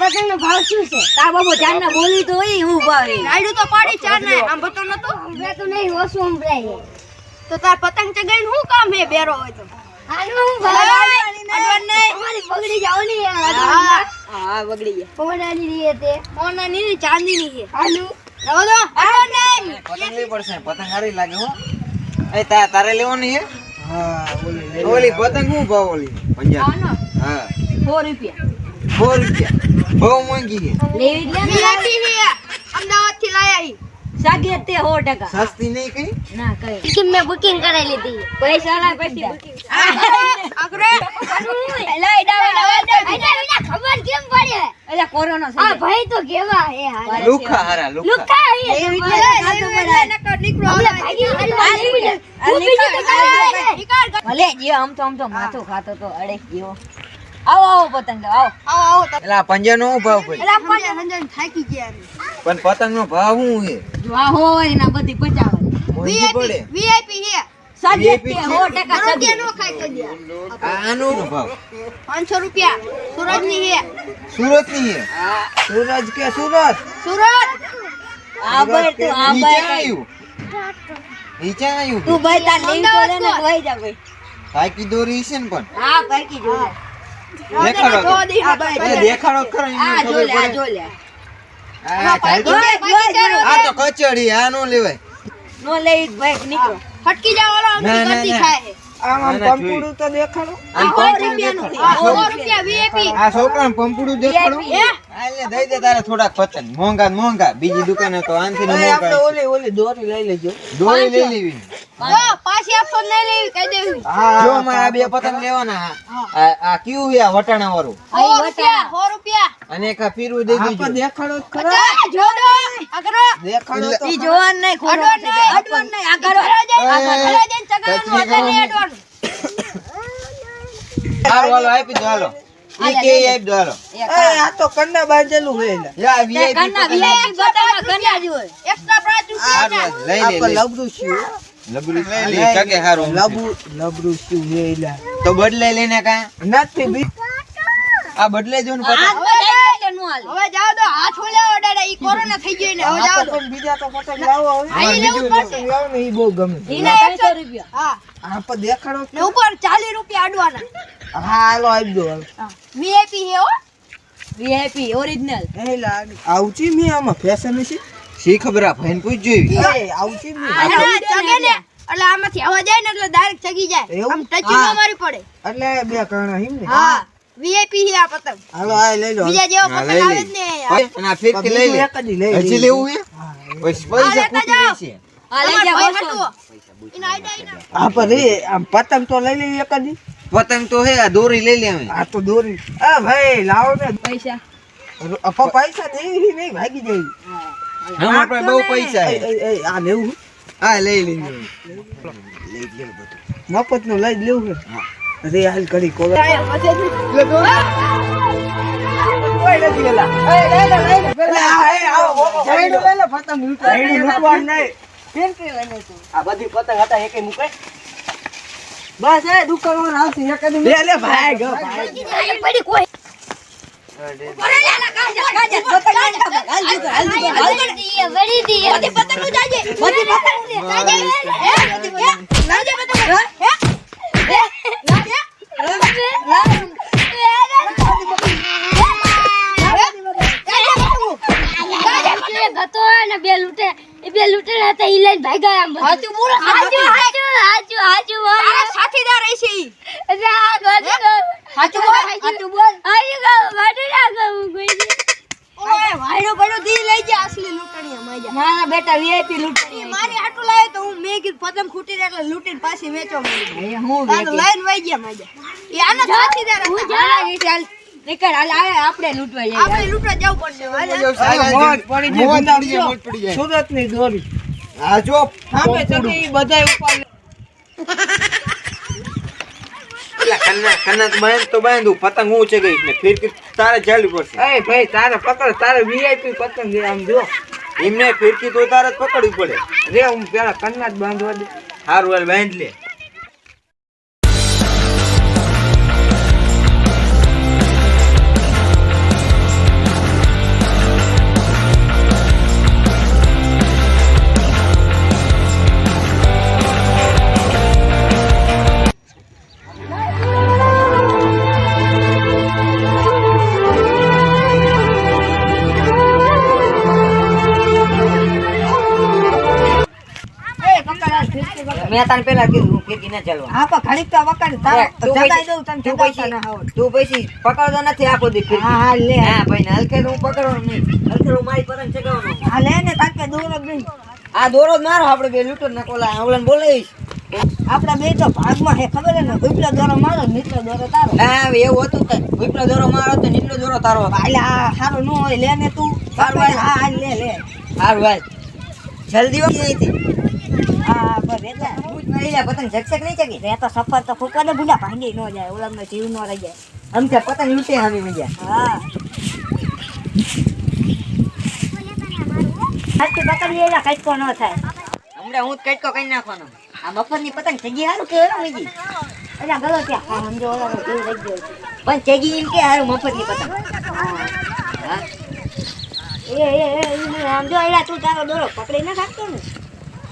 પતંગ નો ભાવ શું છે? તાર બાબો ચાર ના બોલી તો એ હું ભાવ. નાયડુ તો પાડી ચાર ને આમ બતો નતો બે તો નહીં ઓછું સંભળાય તો તાર પતંગ ચગાઈને શું કામ હે બેરો હોય તો? હાલો હું અડવાન નહીં. તમારી બગડી જાવની હા હા બગડી ગયા. પોડાની રીએ તે સોના ની ની ચાંદી ની છે. હાલો. રહો દો અડવાન નહીં. પતંગ લેવી પડશે પતંગ હારી લાગે હો. એ તા તારે લેવાની હે હા ઓલી પતંગ હું ભાવ ઓલી? પંજાબ. હા સો રૂપિયા. 4 રૂપિયા. બહુ મોંઘી લેવી લે ને. VIP અમદાવાદથી લાયા સાગી તે સો ટકા. સસ્તી નહીં કઈ? ના કઈ. ટિકિટ મેં બુકિંગ કરાવી લીધી. પૈસા ના પછી આગરે લઈ ડાવ ડાવ એટલે ખબર કેમ પડી? એટલે કોરોના આ ભાઈ તો કેવા હે હારા. લુખા હારા લુખા. લુકા હે એવી ખબર રીતે હે. નકર નીકળો. હમણે ભાગી હારી નીકળ, છે આ તો નીકળ. ભલે જે આમ તો આમ તો માથું ખાતો તો અડે ગયો. આવો આવો પતંગ આવો. આવો આવો એલા એટલે પંજા નો ભાવ ભાઈ? એલા સંજય થાકી ગયા પણ પતંગ નો ભાવ શું છે? જો આ હોય ના બધી પચાવે વીઆઈપી વીઆઈપી હે છે. સાગી VIP તે સો ટકા રૂપિયા સાગી નો ખાઈ કરી દે આ આનો શું ભાવ? 500 રૂપિયા. સુરત સુરતની છે? કે સુરત? સુરત. ભાઈ તું આ નીચે આવ્યું? તું ભાઈ તાર લેવી તો લે ને વહી જા ભાઈ. દોરી છે ને પણ. હા ભાઈ લે. દેખાડો દેખાડો. ખરો આ જો લે આ. જો લે આ ચાલ તો. કચડી આ નો લેવાય. નો લઈ ભાઈ નીકળો. હટકી જાવ ઓલો ના, કરતી ખાય આમ પંપુડું તો દેખાડો. આ સો રૂપિયાનું સો રૂપિયા VIP આ છોકરાને પંપુડું દેખાડો. VIP. દઈ દે તારે થોડાક પતંગ મોંઘા મોંઘા. બીજી દુકાને તો આનથી મોંઘા. ઓલી ઓલી દોરી લઈ લેજો. દોરી લઈ લેવી. પાછી આપશો તો નહીં લેવી કહી દેવી. જો મારે બે પતંગ લેવાના આ આ કયું છે? વટાણા વાળું રૂપિયા સો રૂપિયા. અને એક આ પીરું દેજો દેખાડો પચાસ, જો દો આગળ દેખાડો તો ઈ જોવાનું નહીં ખોટું નહીં. અડવાનું નહીં આ કરો જઈને- એ, ઘરે જઈને ચગાવવાનું, કચરી નહીં અડવાનું. હાલો હાલો આપી દો હાલો. ઈ કે ઈ આપી દો હાલો. આ તો કન્ના બાંધેલું હોય ને યા તે VIP કન્ના પતંગ. VIP બધામાં કન્ના જ હોય. Extra પાંચ રૂપિયા હારું, ના. લઈ લે, તો બદલે લઈને કા? નથી બી આ બદલે જો ને હવે તો હાથ ઓલાવો દાદા, ઈ કોરોના થઈ ગયો ને હવે આ તો. તો. બીજા તો પતંગ લાવો હવે. હા, લેવું પડશે. લાવો. ને ઈ બહુ ગમે. ત્રણસો રૂપિયા. હા. આ પણ દેખાડો. ને ઉપર રૂપિયા આડવાના. હા હાલો દો. વીઆઈપી હે. હો. VIP ઓરિજિનલ એલા આવચી મી આમાં ફેશન છે? શી ખબર આ ભાઈને પૂછજો એવી. એ આવચી મી અને આ ચગે ને એટલે આમાંથી હવા જાય ને એટલે ડાયરેક્ટ ચગી જાય. એવું? આમ ટચી ન મારી પડે. એટલે બે કાણા હિમ ને. હા VIP હે આ પતંગ. હાલો આ લઈ લો. બીજા જેવા હા, પતંગ લઈ આવે જ લે. ને હોય, અને આ ફિરકી લઈ લે. એક જ લઈ લે. હજી લેવું છે હા, પછી પૈસા લેતા ખૂટી જાઓ. રહેશે. આ લઈ અમાર જા ભાઈ બસો હટવો. એના આઈડા એના. આ પણ રે આમ પતંગ તો લઈ લઈએ કદી પતંગ તો હે આ દોરી લઈ લે અમે. આ તો દોરી. આ ભાઈ લાવો ને. પૈસા. અપા પૈસા દેવી નહીં ભાગી જઈ અમારા પાસે બહુ પૈસા એ, આ લેવું આ લઈ લીધું મફતનું લઈ લેવું છે અરે હાલ કરી કોલો બસ એ દુકાન આવશે એક લે લે ભાઈ ગયો ભાઈ પડી કોઈ બે લૂટે બે લૂટે હતા ઈ લઈને ભાગ્યા આમ હાચું બોલો. હાચું હાચું હાચું હાચું બોલ સાથીદાર હશે ઈ. હાચું બોલ. હાચું ગો વાડી ના ગો કોઈ ઓય, વાયડો પડ્યો દી લઈ જા અસલી લૂંટણીયા માજા. મારા બેટા VIP લૂંટણી મારી હાટુ લાવ્યો તો હું મેં કીધું પતંગ ફૂટી એટલે લૂંટીને પાછી વેચવા માંડી. હું તાર તો ગયા માજા. ઈ આના સાથીદાર. હા, એ ચાલ. નીકળ હાલ આવે આપણે લૂંટવા જઈએ. આપણે લૂંટવા જવું પડશે પડી જાય, મોજ પડી જાય, જો. મોજ પડી જાય. સુરતની દોરી. આ જો. સામે ચડી બધાય ઉપર પેલા કન્ના કન્ના તો બાંધ તો બાંધું. પતંગ હું છે ગઈ ને ફિરકી તારે ચાલુ પડશે. એ ભાઈ તારે પકડ તારે વીઆઈપી પતંગ આમ જો. એમને ફિરકી તો તારે જ પકડવી પડે. રે, હું પેલા કન્ના જ બાંધવા દે. હારું, હાલ બાંધ લે. મેં તને પેલા કીધું ફિરકી ના ચાલવા હા પણ ઘડીક તો વકાડી તારે જગાઈ દઉં તને તું પછી- ના આવડે. તું પછી પકડતો નથી આખો દી હા હા લે. હા ભાઈ હલકે હું પકડવાનો નહીં. હલકે હું મારી પતંગ ચગાવવાનો હા લે ને તાર કે દૂર નહીં આ દોરો જ મારો આપણે બે લૂંટો ના કોલા આવલન બોલાવીશ. આપડા બે તો ભાગમાં હે ખબર ને? ઉપલો દોરો મારો નીચલો દોરો તારો. હા એવું હતું કે ઉપલો દોરો મારો તો નીચલો દોરો તારો એટલે આ સારું ન હોય લે ને તું. સારું હા લે લે. હારું ભાઈ જલ્દી વાળી પતંગ ઝકઝક નહીં ચગી રે તો સફર તો ફૂકા ને ભાંગી ન જાય ઓલાનો જીવ ન રહી જાય. આમ પતંગ લૂંટે હામી મજા હા. આજથી પકડી એલા કટકો ન થાય. હમણાં હું કટકો કરી નાખવાનો. આ મફતની પતંગ ચગી હારું કે મજી એટલે ગલો ત્યાં સમજો ઓલાનો જીવ રહી ગયો પણ ચગી એમ કે હારું મફતની પતંગ. હા. એ એ એ ઈ આમ જો એલા તું તારો દોરો પકડી ના રાખતો ને?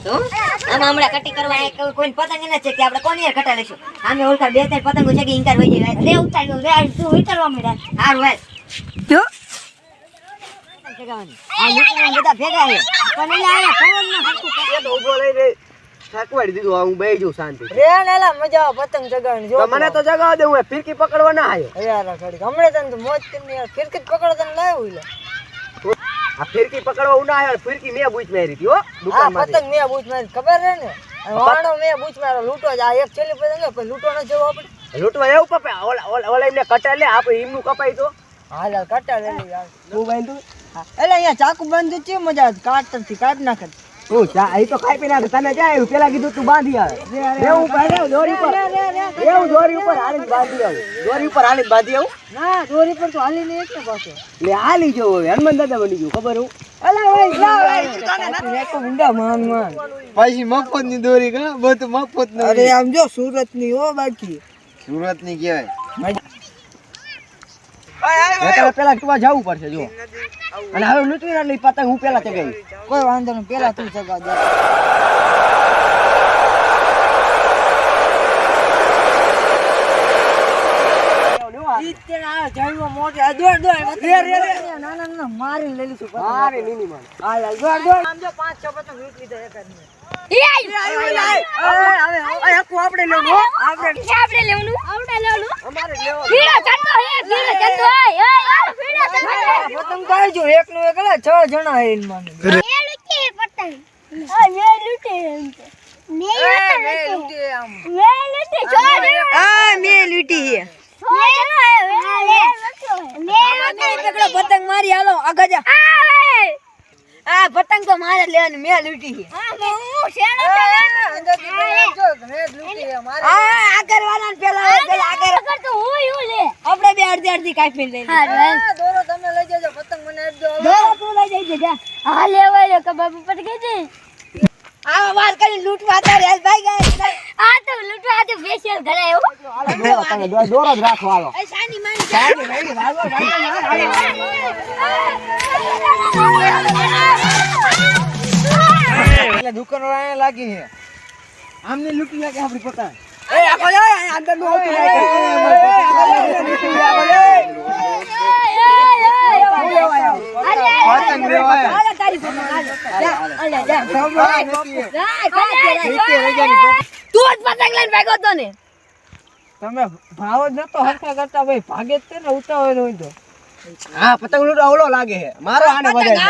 આમાં હમણાં કટી કરવા કોઈ પતંગ ના છે કે આપણે કોની કટા લઈશું? આમે ઓળખા બે ત્રણ પતંગો ચગી ઇન્કાર વહી જાય. રે ઉતાર્યો રે આ તું ઉતારવા મળ્યા હારું ભાઈ જો. આ લૂંટીને બધા ભેગા છે. પણ એલા આયા પવન ના હરખું તો ઊભો લઈ રે થાકવાડી દીધું હું બે જાઉં શાંતિ રે એલા મજા આવે પતંગ ચગાવવાની જો. મને તો જગાવ દે હું ફિરકી પકડવા ના આવ્યો. યાર ઘડી હમણે તને મોજ કરીને ફિરકી પકડવા પકડો તને લાવ્યું લે આ ફિરકી પકડવા ઉના આવ્યા ફિરકી મેં બૂચ મારી હતી હો દુકાનમાં પતંગ મેં બૂચ મારી ખબર છે ને? વાણો મેં બૂચ મારો લૂંટો જ આ એક છેલ્લી પતંગ પણ લૂંટો ન જવો આપણે. લૂંટવા એવું કપાય ઓલા ઓલા એમને કટા લે આપણે એમનું કપાય તો હાલ કટા લે તું બાંધું એટલે અહીંયા ચાકુ બંધ છે મજા કાટથી કાટ નાખે. તું ચા અહીં તો ખાઈ પી નાખ તને જાય પેલા કીધું તું બાંધી આવે. એવું બાંધે દોરી ઉપર. એવું દોરી ઉપર હાલી બાંધી આવું. દોરી ઉપર હાલી બાંધી આવું? ના દોરી પર તો હાલી નહીં એટલે પાછો લે હાલી જો હવે. હનુમાન દાદા બની ગયું ખબર હું? અલા ભાઈ જા ભાઈ એક ઊંડા માન માન. પછી મફતની દોરી કા? બધું મફતની અરે આમ જો સુરતની હો બાકી. સુરતની કહેવાય અત્યારે પેલા તું જવું પડશે જો. અને હવે લૂંટવી ના લઈ પતંગ હું પેલા ચગાવી. કોઈ વાંધો નહીં પેલા તું ચગાવ દે. ના ના ના મારી મિનિમમ હા. મારે. દોડ દોડ. આમ જો પાંચ છ પતંગ લૂંટ લીધા એક જ ને. આપણે લેવું આપણે આપણે લેવાનું? આપણે લેવાનું. અમારે લેવો ભીડો ચંદો હે ભીડો ચંદો હે એ એ ભીડો ચંદો પતંગ તો એક નું એક છ જણા હે ઈન એ લૂટી પતંગ. આ મે લૂટી એમ કે. મે મે આમ. મે લૂટી છો આ મે લૂંટી હે મે મે પતંગ મારી હાલો આગળ જા. તો મારે લેવાની મેં લૂંટી હે હા મે હું શેનો આ આગળ વાળાને પેલા હોય, પેલા આગળ અગર તો હું હું લે આપણે બે અડધી અડધી કાપી લઈ દોરો તમે લઈ જજો પતંગ મને આપજો તું લઈ જઈ જા હા લેવાય લે કબાબ ઉપર ગઈ છે આ વાત કરી લૂંટવા હાલ ભાઈ ગયા આ તો લૂંટવા આ તો સ્પેશિયલ ઘરે એવું દોરો જ રાખો હાલો એ સાની માની એટલે દુકાન વાળા લાગી છે આમને લૂંટી લાગે આપડી પોતા એ આખો જાય અંદરનું આવતું ને તમે ભાવ જ નતો હરખા કરતા ભાઈ ભાગે જ ને ઉતાવળ હોય તો હા પતંગ લૂંટવા ઓલો લાગે છે મારો આને વધારે.